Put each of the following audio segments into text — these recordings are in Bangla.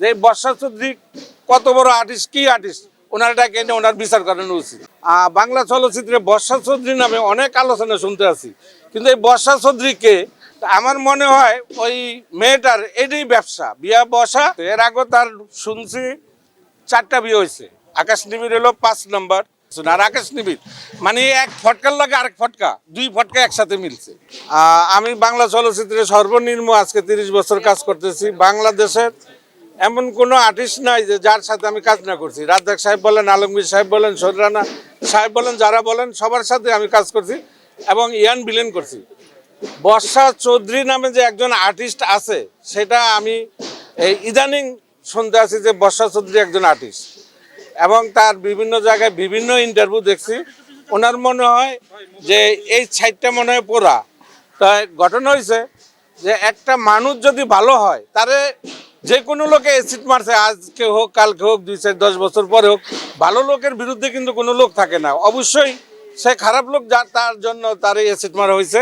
যে বর্ষা চৌধুরী কত বড় আর্টিস্ট কি আর্টিস্ট ওনার এটা কেন ওনার বিচার করানো উচিত বাংলা চলচ্চিত্রে বর্ষা চৌধুরী নামে অনেক আলোচনা শুনতে আছি। কিন্তু এই বর্ষা চৌধুরীকে আমার মনে হয় ওই মেয়েটার এটাই ব্যবসা। বিয়া বসা, এর আগে তার শুনছি, চারটা বিয়ে হয়েছে। আকাশ নিবিড় হলো পাঁচ নম্বর। আর আকাশ নিবিড় মানে এক ফটকার লাগে আরেক ফটকা, দুই ফটকা একসাথে মিলছে। আমি বাংলা চলচ্চিত্রে সর্বনিম্ন আজকে তিরিশ বছর কাজ করতেছি। বাংলাদেশের এমন কোনো আর্টিস্ট নাই যে যার সাথে আমি কাজ না করছি। রাজ্জাক সাহেব বলেন, আলমগীর সাহেব বলেন সররানা সাহেব বলেন, যারা বলেন, সবার সাথে আমি কাজ করছি এবং ইয়ান বিলেন করছি। বর্ষা চৌধুরী নামে যে একজন আর্টিস্ট আছে, সেটা আমি ইদানিং শুনতে আছি যে বর্ষা চৌধুরী একজন আর্টিস্ট এবং তার বিভিন্ন জায়গায় বিভিন্ন ইন্টারভিউ দেখছি। ওনার মনে হয় যে এই সাইডটা মনে হয় পোড়া। তাই ঘটনা হয়েছে যে একটা মানুষ যদি ভালো হয়, তারে যে কোনো লোকে অ্যাসিড মারছে, আজকে হোক, কালকে হোক, দুই চার দশ বছর পরে হোক, ভালো লোকের বিরুদ্ধে কিন্তু কোনো লোক থাকে না। অবশ্যই সে খারাপ লোক যার, তার জন্য তার এই অ্যাসিড মারা হয়েছে।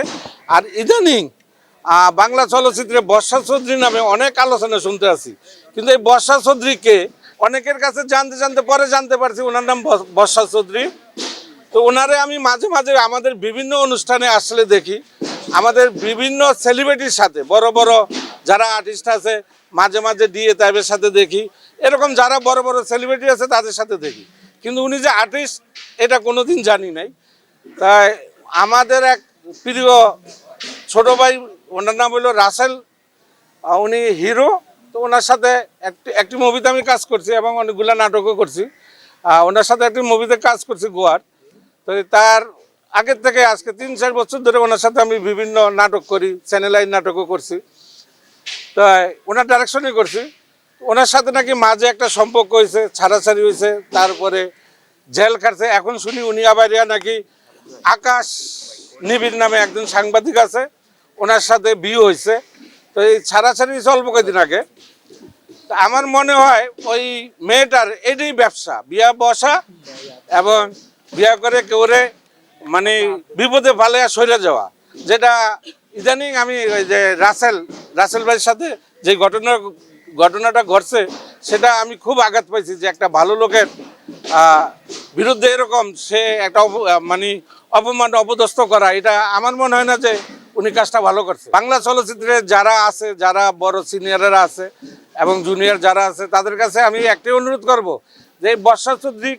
আর ইদানিং বাংলা চলচ্চিত্রে বর্ষা চৌধুরী নামে অনেক আলোচনা শুনতে আছি কিন্তু এই বর্ষা চৌধুরীকে অনেকের কাছে জানতে জানতে, পরে জানতে পারছি ওনার নাম বর্ষা চৌধুরী। তো ওনারে আমি মাঝে মাঝে আমাদের বিভিন্ন অনুষ্ঠানে আসলে দেখি। আমাদের বিভিন্ন সেলিব্রিটির সাথে, বড় বড় যারা আর্টিস্ট আছে, মাঝে মাঝে দিয়ে তাইবের সাথে দেখি। এরকম যারা বড় বড় সেলিব্রিটি আছে, তাদের সাথে দেখি। কিন্তু উনি যে আর্টিস্ট এটা কোনোদিন জানি নাই। তাই আমাদের এক প্রিয় ছোট ভাই, ওনার নাম হলো রাসেল। উনি হিরো তো ওনার সাথে একটি একটি মুভিতে আমি কাজ করছি এবং অনেকগুলো নাটকও করছি। ওনার সাথে একটি মুভিতে কাজ করছি গোয়ার। তো তার আগের থেকে আজকে তিন চার বছর ধরে ওনার সাথে আমি বিভিন্ন নাটক করি চ্যানেল আইন নাটকও করছি। তাই ওনার ডাইরেকশনই করছি। ওনার সাথে নাকি মাঝে একটা সম্পর্ক হয়েছে, ছাড়াছাড়ি হয়েছে, তারপরে জেল খাটছে। এখন শুনি উনি আবার নাকি আকাশ নিবিড় নামে একজন সাংবাদিক আছে, ওনার সাথে বিয়ে হয়েছে। তো এই ছাড়াছাড়ি চলবো কয়েকদিন আগে? আমার মনে হয় ওই মেয়েটার এটাই ব্যবসা, বিয়া বসা এবং বিয়া করে কেউরে মানে বিপদে ফালে সরে যাওয়া, যেটা ইদানিং আমি ওই যে রাসেল রাসেল ভাইয়ের সাথে যে ঘটনা, ঘটনাটা ঘটছে, সেটা আমি খুব আঘাত পাইছি যে একটা ভালো লোকের বিরুদ্ধে এরকম সে একটা মানে অপমান অপদস্থ করা, এটা আমার মনে হয় না যে উনি কাজটা ভালো করছে। বাংলা চলচ্চিত্রে যারা আছে, যারা বড় সিনিয়ররা আছে এবং জুনিয়র যারা আছে, তাদের কাছে আমি একটাই অনুরোধ করব যে বর্ষা চৌধুরী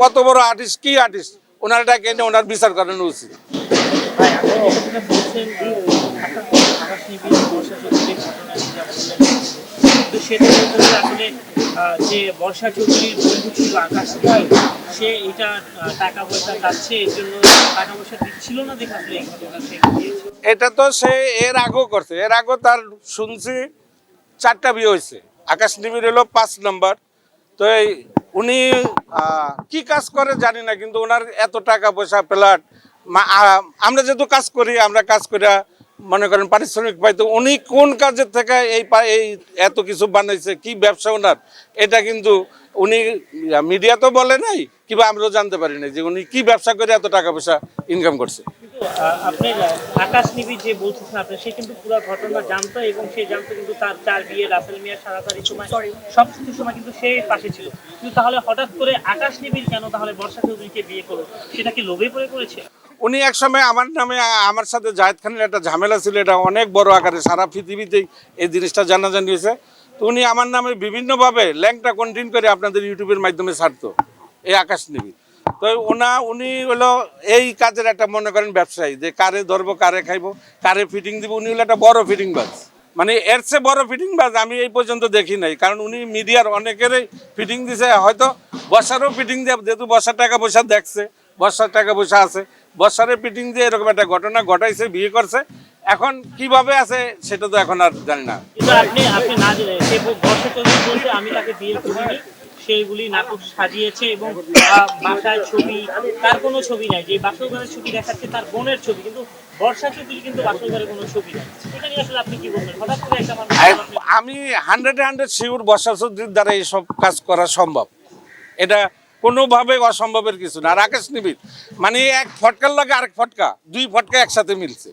কত বড় আর্টিস্ট কি আর্টিস্ট ওনার এটা কেন ওনার বিচার করানো উচিত। সেটা যে বর্ষা চৌধুরীর বন্ধু ছিল আকাশ সে এটা টাকা পয়সা চাচ্ছে এর জন্য টাকা পয়সা দিচ্ছিল না দেখে এই এটা তো সে এর আগেও করছে। এর আগেও তার শুনছি, চারটা বিয়ে হয়েছে। আকাশ নিবিড় হলো পাঁচ নম্বর। তো এই উনি কি কাজ করে জানি না, কিন্তু ওনার এত টাকা পয়সা, প্লাট আমরা যেহেতু কাজ করি, আমরা কাজ করে মনে করেন পারিশ্রমিক পাইতো, উনি কোন কাজের থেকে এই এই এত কিছু বানাইছে, কি ব্যবসা ওনার? এটা কিন্তু উনি, মিডিয়া তো বলে নাই, কিংবা আমরাও জানতে পারি না যে উনি কি ব্যবসা করে এত টাকা পয়সা ইনকাম করছে। আকাশ নিবিড় যে বলতেছেন আপনি সে কিন্তু পুরো ঘটনা জানতো এবং সে জানতো কিন্তু তার চার বিয়ে রাসেল সারাসারি সময় সব কিছু সময় কিন্তু সে পাশে ছিল। কিন্তু তাহলে হঠাৎ করে আকাশ নিবিড় কেন? তাহলে বর্ষা চৌধুরীকে বিয়ে করল। সেটা কি লোভে পড়ে করেছে উনি এক সময় আমার নামে আমার সাথে জাহেদ খানের একটা ঝামেলা ছিল এটা অনেক বড় আকারে সারা পৃথিবীতেই এই জিনিসটা জানাজানি হয়েছে। তো উনি আমার নামে বিভিন্নভাবে ল্যাংটা কন্টিনিউ করে আপনাদের ইউটিউবের মাধ্যমে ছাড়তো এই আকাশ নিবি। তো ওনা উনি হলো এই কাজের একটা, মনে করেন, ব্যবসায়ী। যে কারে ধরবো, কারে খাইবো, কারে ফিটিং দিব, উনি হলো একটা বড় ফিটিং বাজ। মানে এর চেয়ে বড় ফিটিং বাজ আমি এই পর্যন্ত দেখি নাই। কারণ উনি মিডিয়ার অনেকেরই ফিটিং দিছে। হয়তো বর্ষারও ফিটিং দিয়ে, যেহেতু বর্ষার টাকা পয়সা দেখছে বর্ষার টাকা পয়সা আছে। বর্ষারে ফিটিং দিয়ে এরকম একটা ঘটনা ঘটাইছে, বিয়ে করছে। এখন কীভাবে আছে, সেটা তো এখন আর জানি না। আপনি না আমি তাকে বিয়ে সেইগুলি নাটক সাজিয়েছে এবং বাসায় ছবি তার কোনো ছবি নাই। যে বাসর ঘরের ছবি দেখাচ্ছে তার বোনের ছবি কিন্তু বর্ষা চৌধুরী কিন্তু বাসর ঘরে কোনো ছবি নাই। এটা নিয়ে আসলে আপনি কি বলবেন? হঠাৎ করে একটা মানুষ আমি হান্ড্রেড হান্ড্রেড শিওর বর্ষা চৌধুরীর দ্বারা এইসব কাজ করা সম্ভব। এটা কোনোভাবে অসম্ভবের কিছু না। আর আকাশ নিবিড়। মানে এক ফটকার লাগে আরেক ফটকা দুই ফটকা একসাথে মিলছে।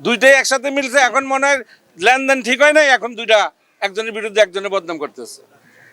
দুইটাই একসাথে মিলছে এখন মনে হয় লেনদেন ঠিক হয় নাই এখন দুইটা একজনের বিরুদ্ধে একজনের বদনাম করতেছে।